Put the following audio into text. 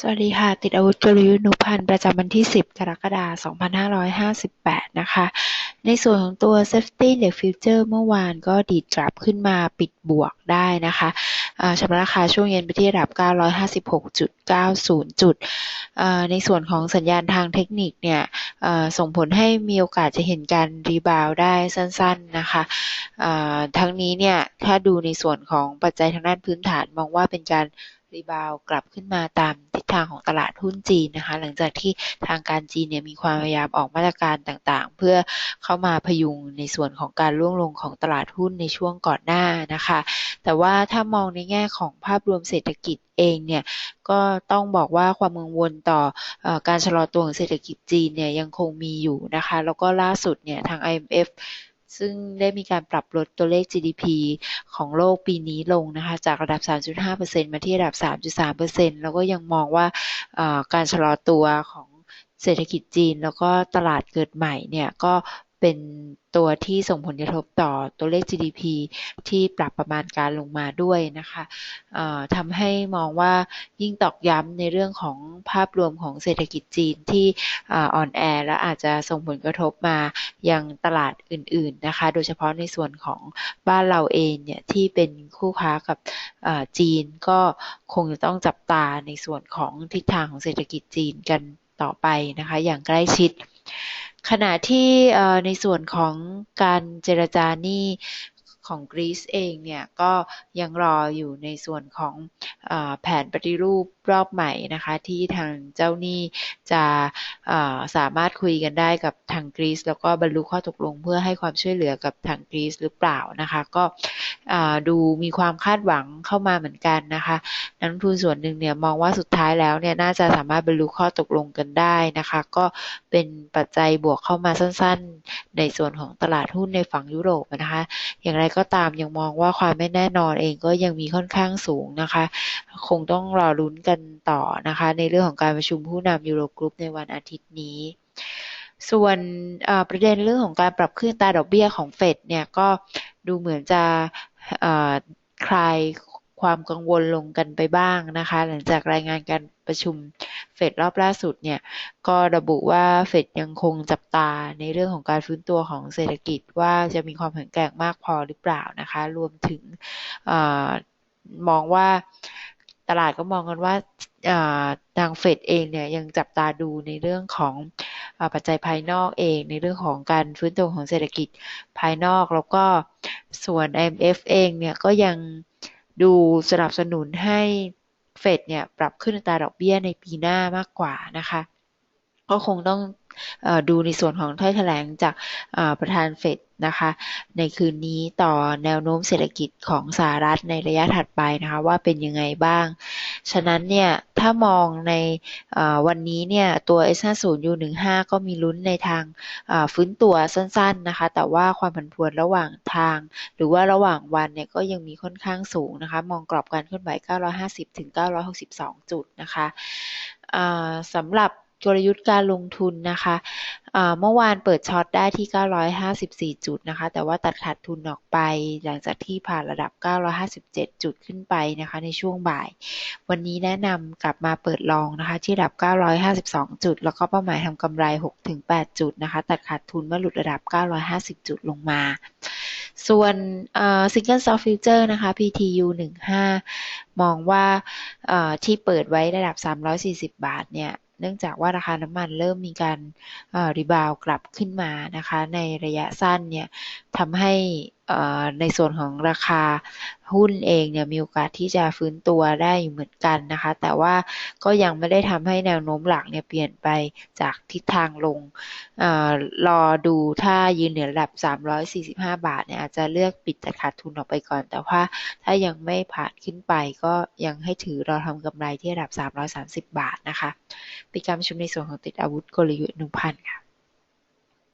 สวัสดีค่ะ ติดอาวุธกลยุทธ์นุพันธ์ประจำวันที่ 10 กรกฎาคม 2558 นะคะ ในส่วนของตัว Safety Index Future เมื่อวานก็ดีดกลับขึ้นมาปิดบวกได้นะคะชำระราคาช่วงเย็นไปที่ระดับ 956.90 จุด ในส่วนของสัญญาณทางเทคนิคเนี่ยส่งผลให้มีโอกาสจะเห็นการรีบาวได้สั้นๆนะคะทั้งนี้เนี่ยถ้าดูในส่วนของปัจจัยทางด้านพื้นฐานมองว่าเป็นการ รีบาวกลับขึ้นมาตามทิศทางของตลาดหุ้นจีนนะคะ หลังจากที่ทางการจีนเนี่ยมีความพยายามออกมาตรการต่างๆ เพื่อเข้ามาพยุงในส่วนของการร่วงลงของตลาดหุ้นในช่วงก่อนหน้านะคะ แต่ว่าถ้ามองในแง่ของภาพรวมเศรษฐกิจเองเนี่ยก็ต้องบอกว่าความกังวลต่ออการชะลอตัวของเศรษฐกิจจีนเนี่ยยังคงมีอยู่นะคะ แล้วก็ล่าสุดเนี่ยทาง IMF ซึ่งได้มีการปรับลดตัวเลข GDP ของโลกปีนี้ลงนะคะจากระดับ 3.5%มาที่ระดับ 3.3%แล้วก็ยังมองว่าการชะลอตัวของเศรษฐกิจจีนแล้วก็ตลาดเกิดใหม่เนี่ยก็ เป็นตัวที่ส่งผลกระทบต่อตัวเลข GDP ที่ปรับประมาณการลงมาด้วยนะคะทำให้มองว่ายิ่งตอกย้ำในเรื่องของภาพรวมของเศรษฐกิจจีนที่อ่อนแอและอาจจะส่งผลกระทบมายังตลาดอื่นๆนะคะ โดยเฉพาะในส่วนของบ้านเราเองเนี่ยที่เป็นคู่ค้ากับจีนก็คงจะต้องจับตาในส่วนของทิศทางของเศรษฐกิจจีนกันต่อไปนะคะ อย่างใกล้ชิด ขณะที่ในส่วนของการเจรจาหนี้ของกรีซเองเนี่ยก็ยังรออยู่ในส่วนของอแผนปฏิรูปรอบใหม่นะคะที่ทางเจ้าหนี้จะสามารถคุยกันได้กับทางกรีซแล้วก็บรรลุข้อตกลงเพื่อให้ความช่วยเหลือกับทางกรีซหรือเปล่านะคะ ก็ ดูมีความคาดหวังเข้ามาเหมือนกันนะคะนักลงทุนส่วนหนึ่งเนี่ยมองว่าสุดท้ายแล้วเนี่ยน่าจะสามารถบรรลุข้อตกลงกันได้นะคะ ก็เป็นปัจจัยบวกเข้ามาสั้นๆ ในส่วนของตลาดหุ้นในฝั่งยุโรปนะคะ อย่างไรก็ตามยังมองว่าความไม่แน่นอนเองก็ยังมีค่อนข้างสูงนะคะ คงต้องรอลุ้นกันต่อนะคะ ในเรื่องของการประชุมผู้นำยูโรกรุ๊ปในวันอาทิตย์นี้ ส่วนประเด็นเรื่องของการปรับขึ้นตาดอกเบี้ยของเฟดเนี่ยก็ดูเหมือนจะ คลายความกังวลลงกันไปบ้างนะคะ หลังจากรายงานการประชุมเฟดรอบล่าสุดเนี่ย ก็ระบุว่าเฟดยังคงจับตาในเรื่องของการฟื้นตัวของเศรษฐกิจว่าจะมีความแข็งแกร่งมากพอหรือเปล่านะคะ รวมถึงอมองว่าตลาดก็มองกันว่าทางเฟดเองเนี่ยยังจับตาดูในเรื่องของ ปัจจัยภายนอกเองในเรื่องของการฟื้นตัวของเศรษฐกิจภายนอกแล้วก็ส่วน IMF เองเนี่ยก็ยังดูสนับสนุนให้เฟดเนี่ยปรับขึ้นอัตราดอกเบี้ยในปีหน้ามากกว่านะคะก็คงต้องดูในส่วนของถ้อยแถลงจากประธานเฟดนะคะ ในคืนนี้ต่อแนวโน้มเศรษฐกิจของสหรัฐในระยะถัดไปนะคะ ว่าเป็นยังไงบ้าง ฉะนั้นเนี่ยถ้ามองในวันนี้เนี่ยตัว S50 U15 ก็มีลุ้นในทางฟื้นตัวสั้นๆนะคะ แต่ว่าความผันผวนระหว่างทาง หรือว่าระหว่างวันเนี่ยก็ยังมีค่อนข้างสูงนะคะ มองกรอบการเคลื่อนไหว 950 ถึง 962 จุดนะคะสำหรับ กลยุทธ์การลงทุนนะคะเมื่อวานเปิดช็อตได้ที่ 954 จุดนะคะ แต่ว่าตัดขาดทุนออกไป หลังจากที่ผ่านระดับ 957 จุดขึ้นไปนะคะ ในช่วงบ่าย วันนี้แนะนำกลับมาเปิดลองนะคะ ที่ระดับ 952 จุด แล้วก็เป้าหมายทำกำไร 6-8 จุดนะคะ ตัดขาดทุนเมื่อหลุดระดับ 950 จุดลงมาส่วน Single Stock Future นะคะ PTU 15 มองว่าที่เปิดไว้ระดับ 340 บาทเนี่ย เนื่องจากว่าราคาน้ำมันเริ่มมีการรีบาวกลับขึ้นมานะคะ ในระยะสั้นเนี่ยทำให้ในส่วนของราคาหุ้นเองเนี่ยมีโอกาสที่จะฟื้นตัวได้อยู่เหมือนกันนะคะ แต่ว่าก็ยังไม่ได้ทำให้แนวโน้มหลักเนี่ยเปลี่ยนไปจากทิศทางลงอรอดูถ้ายืนเหนือระดับ 345 บาทเนี่ยอาจจะเลือกปิดแต่ขาดทุนออกไปก่อน แต่ว่าถ้ายังไม่ผ่านขึ้นไปก็ยังให้ถือรอทำกำไรที่ระดับ 330 บาทนะคะ ปิดการประชุมในส่วนของติดอาวุธกลยุทธ์1,000 ค่ะ